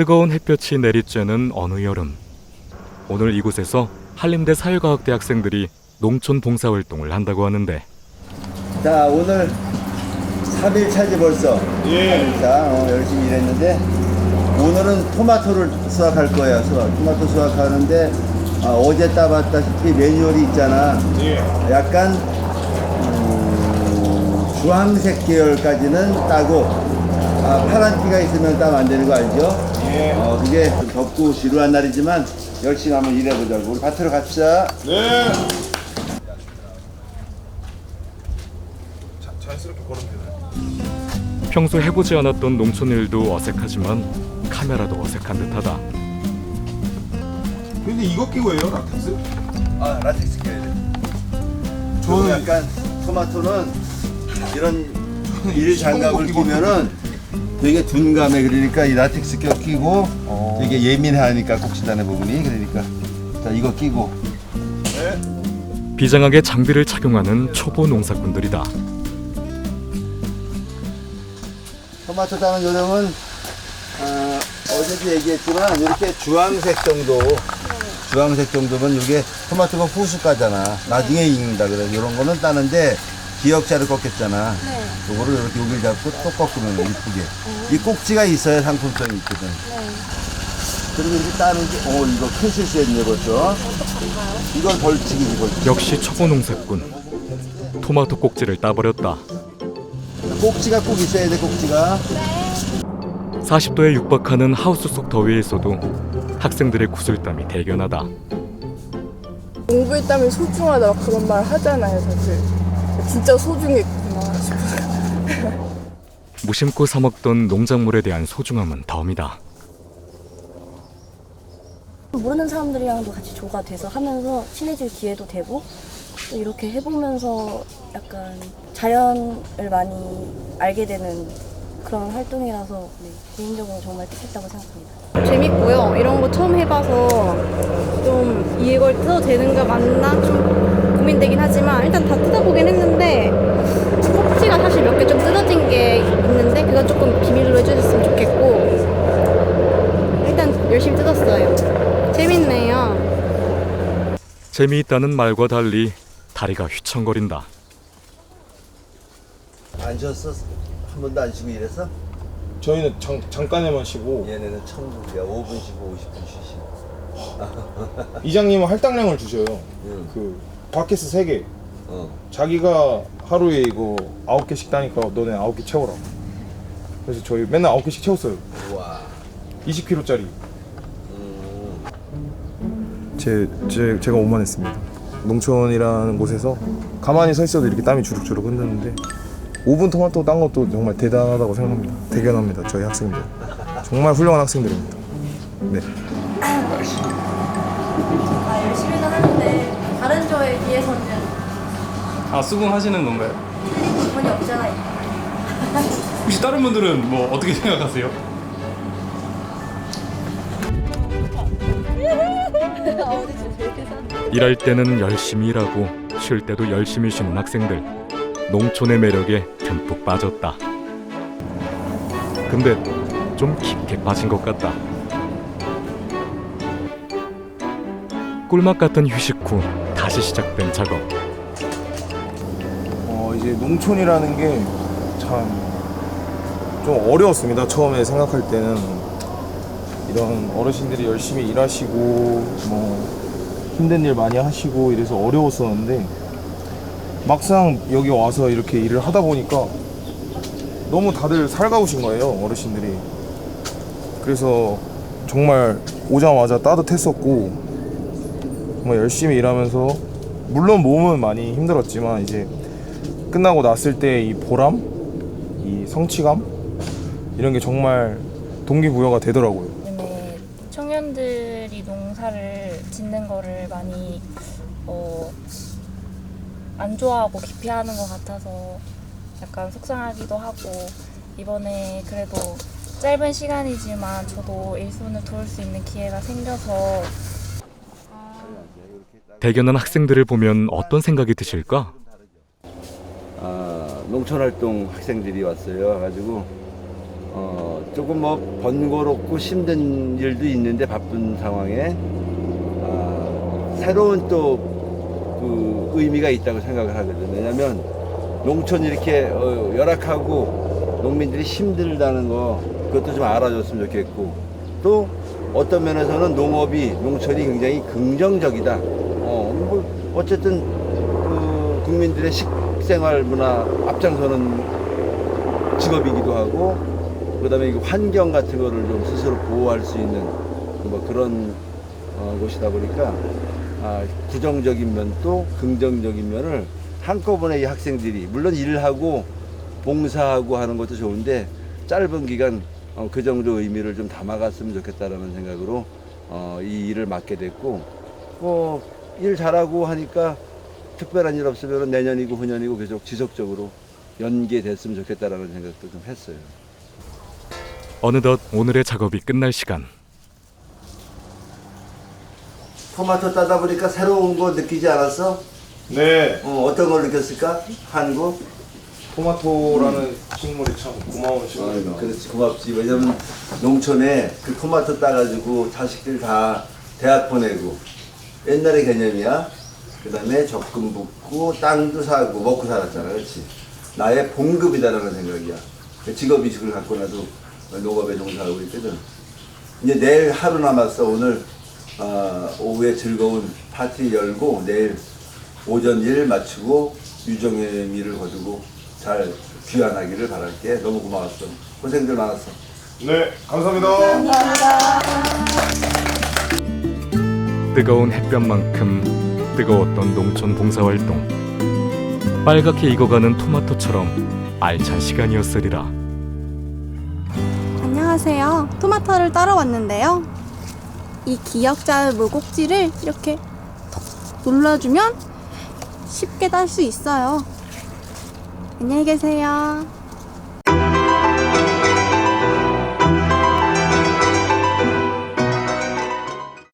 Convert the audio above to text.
뜨거운 햇볕이 내리쬐는 어느 여름. 오늘 이곳에서 한림대 사회과학대 학생들이 농촌 봉사활동을 한다고 하는데 자 오늘 3일 차지 벌써 예. 자 어, 열심히 일했는데 오늘은 토마토를 수확할 거예요 수확 토마토 수확하는데 아, 어제 따봤다시피 매뉴얼이 있잖아 예. 약간 음, 주황색 계열까지는 따고 아, 파란 티가 있으면 따면 안 되는 거 알죠? 예. 어, 그게 좀 덥고 지루한 날이지만 열심히 한번 일해보자고 우리 밭으로 갑시다 네. 자, 자연스럽게 걸으면 되나요? 평소 해보지 않았던 농촌 일도 어색하지만 카메라도 어색한 듯하다. 근데 이거 끼고 해요, 라텍스? 아 라텍스 껴야 돼 저는 저는 약간 토마토는 이런 일 장갑을 끼면은 되게 둔감해 그러니까 이 라텍스 껴 끼고 어. 되게 예민하니까 꼭지단의 부분이 그러니까 자 이거 끼고 비장하게 장비를 착용하는 초보 농사꾼들이다. 토마토 따는 요령은 어, 어제도 얘기했지만 이렇게 주황색 정도 주황색 정도면 이게 토마토가 후수가잖아 나중에 익는다 그래 이런 거는 따는데 기역자를 꺾였잖아 네. 요거를 이렇게 여기를 잡고 또 꺾으면 이쁘게 이 꼭지가 있어야 상품성이 있거든 그리고 이렇게 따는 게, 어, 이거 큰 실수했네 벌써. 이건 벌칙이지, 벌칙. 역시 초보 농사꾼. 토마토 꼭지를 따버렸다. 꼭지가 꼭 있어야 돼, 꼭지가. 40도에 육박하는 하우스 속 더위에서도 학생들의 구슬땀이 대견하다. 공부의 땀이 소중하다 막 그런 말 하잖아요 사실 진짜 소중했구나 싶어요 무심코 사 먹던 농작물에 대한 소중함은 덤이다. 모르는 사람들이랑도 같이 조가 돼서 하면서 친해질 기회도 되고 또 이렇게 해보면서 약간 자연을 많이 알게 되는 그런 활동이라서 네, 개인적으로 정말 뜻있다고 생각합니다. 재밌고요. 이런 거 처음 해봐서 좀 이걸 뜯어도 되는가 맞나 좀 고민되긴 하지만 일단 다 뜯어보긴 했는데 꼭지가 사실 몇 개 좀 뜯어진 게 있는데 그건 조금 비밀로 해주셨으면 좋겠고 일단 열심히 뜯었어요. 재밌네요. 재미있다는 말과 달리 다리가 휘청거린다. 안 쉬었어? 한 번도 안 쉬고 일했어? 저희는 잠, 잠깐에만 쉬고 얘네는 천국이야. 5분 쉬고 50분 쉬시. 이장님은 할당량을 주셔요. 응. 그 바켓스 3개. 어. 자기가 하루에 이거 9개씩 따니까 너네 9개 채워라. 그래서 저희 맨날 9개씩 채웠어요. 우와. 20kg짜리. 음. 제, 제, 제가 오만했습니다. 농촌이라는 곳에서 가만히 서 있어도 이렇게 땀이 주룩주룩 흐르는데 5분 토마토 딴 것도 정말 대단하다고 생각합니다. 대견합니다. 저희 학생들. 정말 훌륭한 학생들입니다. 네. 아 열심히는 하는데 다른 저에 비해서는 아 수긍하시는 건가요? 기분이 없잖아요. 혹시 다른 분들은 뭐 어떻게 생각하세요? 일할 때는 열심히 일하고 쉴 때도 열심히 쉬는 학생들. 농촌의 매력에 듬뿍 빠졌다. 근데 좀 깊게 빠진 것 같다. 꿀맛 같은 휴식 후 다시 시작된 작업. 어, 이제 농촌이라는 게 참 좀 어려웠습니다. 처음에 생각할 때는 이런 어르신들이 열심히 일하시고 뭐 힘든 일 많이 하시고 이래서 어려웠었는데 막상 여기 와서 이렇게 일을 하다 보니까 너무 다들 살가우신 거예요, 어르신들이. 그래서 정말 오자마자 따뜻했었고 정말 열심히 일하면서 물론 몸은 많이 힘들었지만 이제 끝나고 났을 때 이 보람, 이 성취감 이런 게 정말 동기부여가 되더라고요. 요즘에 청년들이 농사를 짓는 거를 많이 어, 안 좋아하고 기피하는 것 같아서 약간 속상하기도 하고 이번에 그래도 짧은 시간이지만 저도 일손을 도울 수 있는 기회가 생겨서 대견한 학생들을 보면 어떤 생각이 드실까? 아, 농촌활동 학생들이 왔어요. 가지고 어, 조금 뭐 번거롭고 힘든 일도 있는데 바쁜 상황에 아, 새로운 또 그 의미가 있다고 생각을 하거든요. 왜냐하면 농촌이 이렇게 어, 열악하고 농민들이 힘들다는 거 그것도 좀 알아줬으면 좋겠고 또 어떤 면에서는 농업이 농촌이 굉장히 긍정적이다. 어, 뭐 어쨌든 그 국민들의 식생활 문화 앞장서는 직업이기도 하고 그다음에 이 환경 같은 거를 좀 스스로 보호할 수 있는 뭐 그런 어, 곳이다 보니까 아, 부정적인 면도 긍정적인 면을 한꺼번에 이 학생들이 물론 일하고 봉사하고 하는 것도 좋은데 짧은 기간 어, 그 정도 의미를 좀 담아갔으면 좋겠다라는 생각으로 어, 이 일을 맡게 됐고 뭐 일 잘하고 하니까 특별한 일 없으면 내년이고 후년이고 계속 지속적으로 연계됐으면 좋겠다라는 생각도 좀 했어요. 어느덧 오늘의 작업이 끝날 시간. 토마토 따다 보니까 새로운 거 느끼지 않았어? 네. 어, 어떤 걸 느꼈을까? 한국? 토마토라는 식물이 참 고마운 식물이다. 그렇지 고맙지 왜냐면 농촌에 그 토마토 따가지고 자식들 다 대학 보내고 옛날의 개념이야. 그 다음에 적금 붓고 땅도 사고 먹고 살았잖아 그렇지? 나의 봉급이다라는 생각이야. 그 직업의식을 갖고 나도 농업에 종사하고 있거든. 이제 내일 하루 남았어 오늘 어, 오후에 즐거운 파티 열고 내일 오전 일 마치고 유정의 미를 거두고 잘 귀환하기를 바랄게. 너무 고마웠어. 고생들 많았어. 네, 감사합니다. 뜨거운 햇볕만큼 뜨거웠던 농촌 봉사활동. 빨갛게 익어가는 토마토처럼 알찬 시간이었으리라. 안녕하세요. 토마토를 따러 왔는데요. 이 기역자 물꼭지를 이렇게 톡 눌러주면 쉽게 딸 수 있어요. 안녕히 계세요.